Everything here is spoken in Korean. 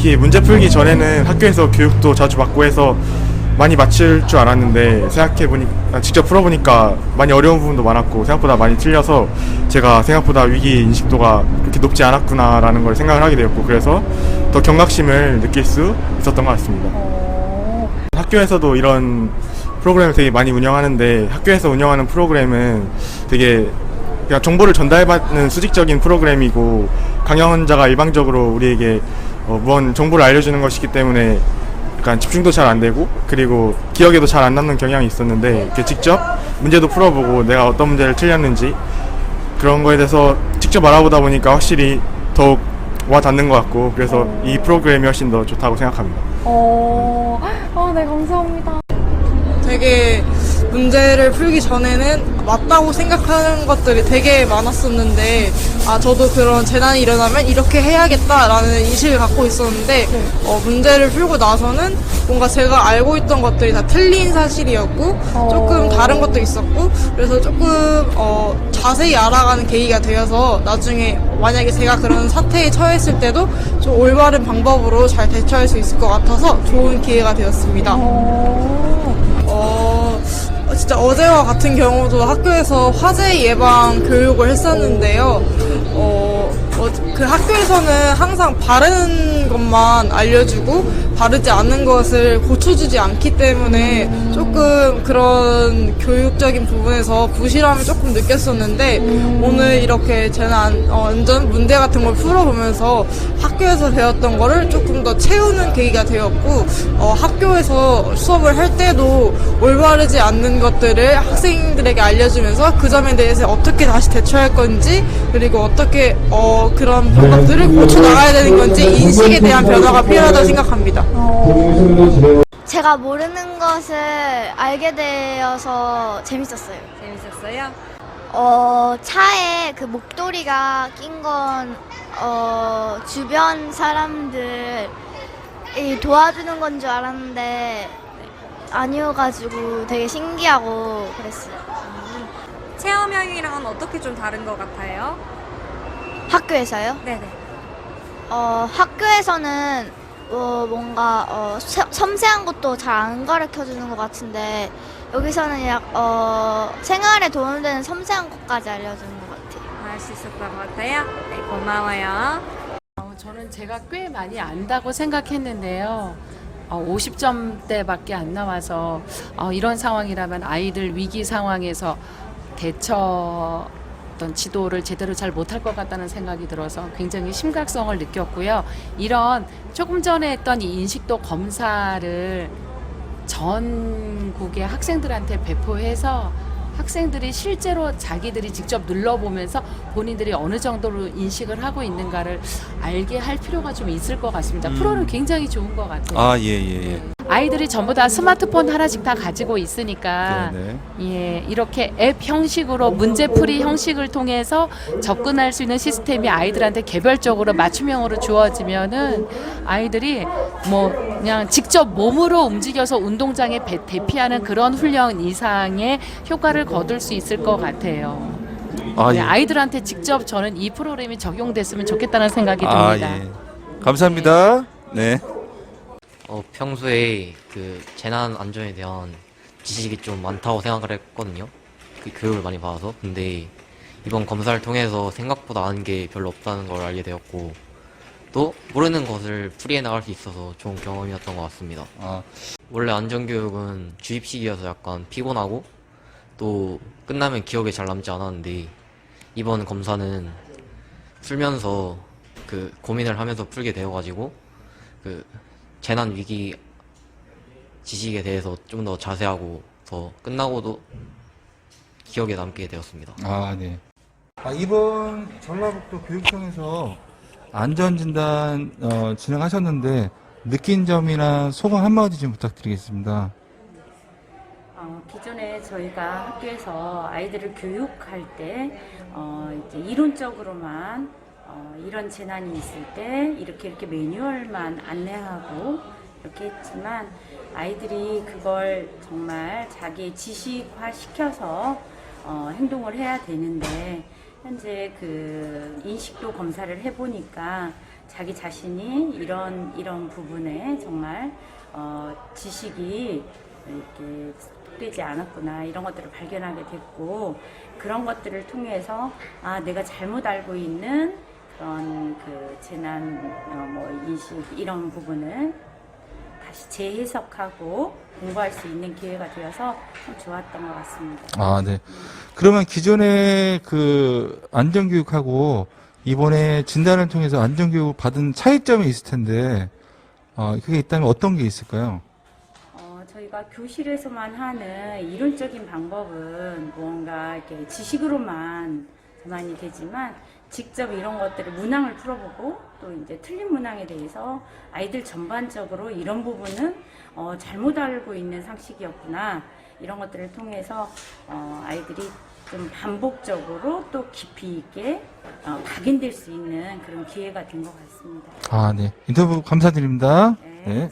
솔직히 문제 풀기 전에는 학교에서 교육도 자주 받고 해서 많이 맞출 줄 알았는데 생각해 보니 아, 직접 풀어보니까 많이 어려운 부분도 많았고 생각보다 많이 틀려서 제가 생각보다 위기 인식도가 그렇게 높지 않았구나라는 걸 생각을 하게 되었고 그래서 더 경각심을 느낄 수 있었던 것 같습니다. 학교에서도 이런 프로그램을 되게 많이 운영하는데 학교에서 운영하는 프로그램은 되게 그냥 정보를 전달받는 수직적인 프로그램이고 강연 자가 일방적으로 우리에게 어, 무언 정보를 알려주는 것이기 때문에 약간 집중도 잘 안 되고 그리고 기억에도 잘 안 남는 경향이 있었는데 이렇게 직접 문제도 풀어보고 내가 어떤 문제를 틀렸는지 그런 거에 대해서 직접 알아보다 보니까 확실히 더욱 와 닿는 것 같고 그래서 이 프로그램이 훨씬 더 좋다고 생각합니다. 어, 아, 네, 감사합니다. 되게 문제를 풀기 전에는 맞다고 생각하는 것들이 되게 많았었는데 아 저도 그런 재난이 일어나면 이렇게 해야겠다라는 인식을 갖고 있었는데 어, 문제를 풀고 나서는 뭔가 제가 알고 있던 것들이 다 틀린 사실이었고 조금 다른 것도 있었고 그래서 조금 어, 자세히 알아가는 계기가 되어서 나중에 만약에 제가 그런 사태에 처했을 때도 좀 올바른 방법으로 잘 대처할 수 있을 것 같아서 좋은 기회가 되었습니다. 같은 경우도 학교에서 화재 예방 교육을 했었는데요. 어, 어, 그 학교에서는 항상 바른 것만 알려주고 바르지 않는 것을 고쳐주지 않기 때문에 조금 그런 교육적인 부분에서 부실함을 조금 느꼈었는데 오늘 이렇게 재난 어, 안전 문제 같은 걸 풀어보면서 학교에서 배웠던 거를 조금 더 채우는 계기가 되었고 어, 학교에서 수업을 할 때도 올바르지 않는 것들을 학생들에게 알려주면서 그 점에 대해서 어떻게 다시 대처할 건지 그리고 어떻게 어, 그런 방법들을 고쳐 나가야 되는 건지 인식에 대한 변화가 필요하다고 생각합니다. 제가 모르는 것을 알게 되어서 재밌었어요. 재밌었어요? 어, 차에 그 목도리가 낀 건, 어, 주변 사람들이 도와주는 건 줄 알았는데, 아니어가지고 되게 신기하고 그랬어요. 체험형이랑은 어떻게 좀 다른 것 같아요? 학교에서요? 네네. 어, 학교에서는 어, 뭔가 어, 세- 섬세한 것도 잘 안 가르쳐 주는 것 같은데 여기서는 약 어, 생활에 도움되는 섬세한 것까지 알려주는 것 같아요. 알수 있었던 것 같아요? 네, 고마워요. 어, 저는 제가 꽤 많이 안다고 생각했는데요. 어, 50점대밖에 안 나와서 어, 이런 상황이라면 아이들 위기 상황에서 대처 어떤 지도를 제대로 잘 못할 것 같다는 생각이 들어서 굉장히 심각성을 느꼈고요. 이런 조금 전에 했던 이 인식도 검사를 전국의 학생들한테 배포해서 학생들이 실제로 자기들이 직접 눌러보면서 본인들이 어느 정도로 인식을 하고 있는가를 알게 할 필요가 좀 있을 것 같습니다. 프로는 굉장히 좋은 것 같아요. 아, 예, 예, 예. 아이들이 전부 다 스마트폰 하나씩 다 가지고 있으니까 네, 예, 이렇게 앱 형식으로 문제풀이 형식을 통해서 접근할 수 있는 시스템이 아이들한테 개별적으로 맞춤형으로 주어지면은 아이들이 뭐 그냥 직접 몸으로 움직여서 운동장에 배- 대피하는 그런 훈련 이상의 효과를 거둘 수 있을 것 같아요. 아, 네, 예. 아이들한테 직접 저는 이 프로그램이 적용됐으면 좋겠다는 생각이 아, 듭니다. 예. 감사합니다. 네. 어, 평소에 그 재난 안전에 대한 지식이 좀 많다고 생각을 했거든요. 그 교육을 많이 받아서. 근데 이번 검사를 통해서 생각보다 아는 게 별로 없다는 걸 알게 되었고, 또 모르는 것을 풀이해 나갈 수 있어서 좋은 경험이었던 것 같습니다. 아, 원래 안전교육은 주입식이어서 약간 피곤하고, 또 끝나면 기억에 잘 남지 않았는데, 이번 검사는 풀면서 그 고민을 하면서 풀게 되어가지고, 그 재난 위기 지식에 대해서 좀 더 자세하고 더 끝나고도 기억에 남게 되었습니다. 아, 네. 아, 이번 전라북도 교육청에서 안전진단 어, 진행하셨는데 느낀 점이나 소감 한마디 좀 부탁드리겠습니다. 어, 기존에 저희가 학교에서 아이들을 교육할 때 어, 이제 이론적으로만 어, 이런 재난이 있을 때 이렇게 이렇게 매뉴얼만 안내하고 이렇게 했지만 아이들이 그걸 정말 자기 지식화 시켜서 어, 행동을 해야 되는데 현재 그 인식도 검사를 해보니까 자기 자신이 이런 이런 부분에 정말 어, 지식이 이렇게 되지 않았구나 이런 것들을 발견하게 됐고 그런 것들을 통해서 아 내가 잘못 알고 있는 그런 그 재난 어, 뭐 인식 이런 부분을 다시 재해석하고 공부할 수 있는 기회가 되어서 참 좋았던 것 같습니다. 아, 네. 그러면 기존의 그 안전교육하고 이번에 진단을 통해서 안전교육 받은 차이점이 있을 텐데, 어, 그게 있다면 어떤 게 있을까요? 어, 저희가 교실에서만 하는 이론적인 방법은 무언가 이렇게 지식으로만 전환이 되지만 직접 이런 것들을 문항을 풀어보고 또 이제 틀린 문항에 대해서 아이들 전반적으로 이런 부분은 어, 잘못 알고 있는 상식이었구나 이런 것들을 통해서 어, 아이들이 좀 반복적으로 또 깊이 있게 어, 각인될 수 있는 그런 기회가 된 것 같습니다. 아, 네. 인터뷰 감사드립니다. 네, 네.